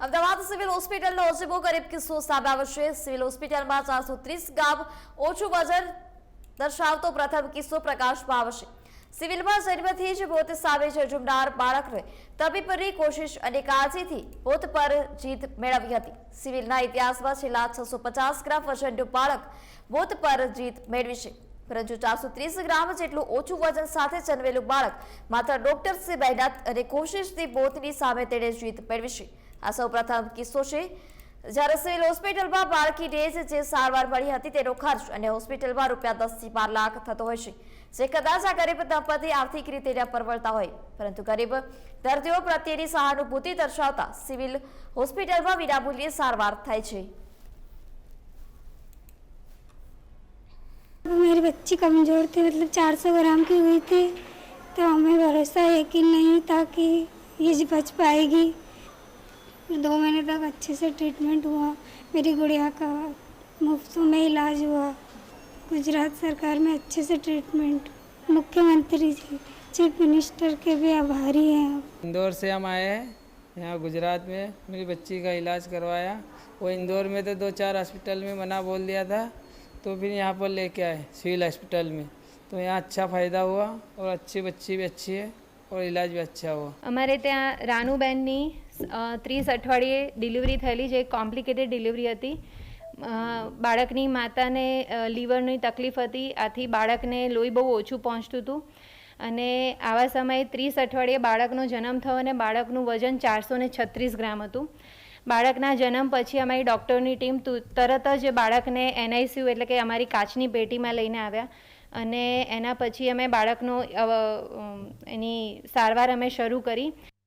Ahmedabad civil હોસ્પિટલનો અજીબો ગરીબ કિસ્સો સામે આવશે સિવિલ હોસ્પિટલમાં ચારસો ત્રીસ ગ્રામ ઓછું વજન દર્શાવતો પ્રથમ કિસ્સો પ્રકાશમાં આવશે સિવિલમાં જન્મથી જ મોત સામે ઝઝુમનાર બાળકને તબીબની કોશિશ અને કાળજીથી મોત પર જીત મેળવી હતી. સિવિલના ઇતિહાસમાં છેલ્લા છસો પચાસ ગ્રામ વજનનું બાળક મોત પર જીત મેળવી છે. પરંતુ ચારસો ત્રીસ ગ્રામ જેટલું ઓછું વજન સાથે જન્મેલું બાળક માત્ર ડોક્ટર્સની મહેનત અને કોશિશથી મોતની સામે તેણે જીત મેળવી છે. આ સૌ પ્રથમ કિસ્સો છે જ્યારે સિવિલ હોસ્પિટલમાં બાળકીને જ જે સારવાર મળી હતી તેનો ખર્ચ અને હોસ્પિટલમાં રૂપિયા દસથી બાર લાખ થતો હોય છે જે કદાચ આ ગરીબ દંપતી આર્થિક રીતે ન પરવડતા હોય પરંતુ ગરીબ દર્દીઓ પ્રત્યેની સહાનુભૂતિ દર્શાવતા સિવિલ હોસ્પિટલમાં વિનામૂલ્યે સારવાર થાય છે मेरी बच्ची कमज़ोर थी मतलब 400 ग्राम की हुई थी तो हमें भरोसा यकीन नहीं था कि ये जी बच पाएगी फिर दो महीने तक अच्छे से ट्रीटमेंट हुआ। मेरी गुड़िया का मुफ़्त में इलाज हुआ। गुजरात सरकार में अच्छे से ट्रीटमेंट मुख्यमंत्री जी चीफ मिनिस्टर के भी आभारी हैं इंदौर से हम आए हैं। यहाँ गुजरात में मेरी बच्ची का इलाज करवाया। वो इंदौर में तो दो चार हॉस्पिटल में मना बोल दिया था। तो फिर यहाँ पर लेके आए, सिविल हॉस्पिटल में। तो यहाँ अच्छा फ़ायदा हुआ और अच्छी बच्ची भी अच्छी है। और इलाज भी अच्छा हुआ અમારે ત્યાં રાનુબેનની અ, ત્રીસ અઠવાડિયે ડિલિવરી થયેલી છે એક કોમ્પ્લિકેટેડ ડિલિવરી હતી અ, બાળકની માતાને અ, લીવરની તકલીફ હતી આથી બાળકને લોહી બહુ ઓછું પહોંચતું હતું અને આવા સમયે ત્રીસ અઠવાડિયે બાળકનો જન્મ થયો અને બાળકનું વજન ચારસો ને છત્રીસ ગ્રામ હતું બાળકના જન્મ પછી અમારી ડૉક્ટરની ટીમ તુ- તરત જ બાળકને એનઆઈસીયુ એટલે કે અમારી કાચની પેટીમાં લઈને આવ્યા અને એના પછી અમે બાળકનો એની સારવાર અમે શરૂ કરી.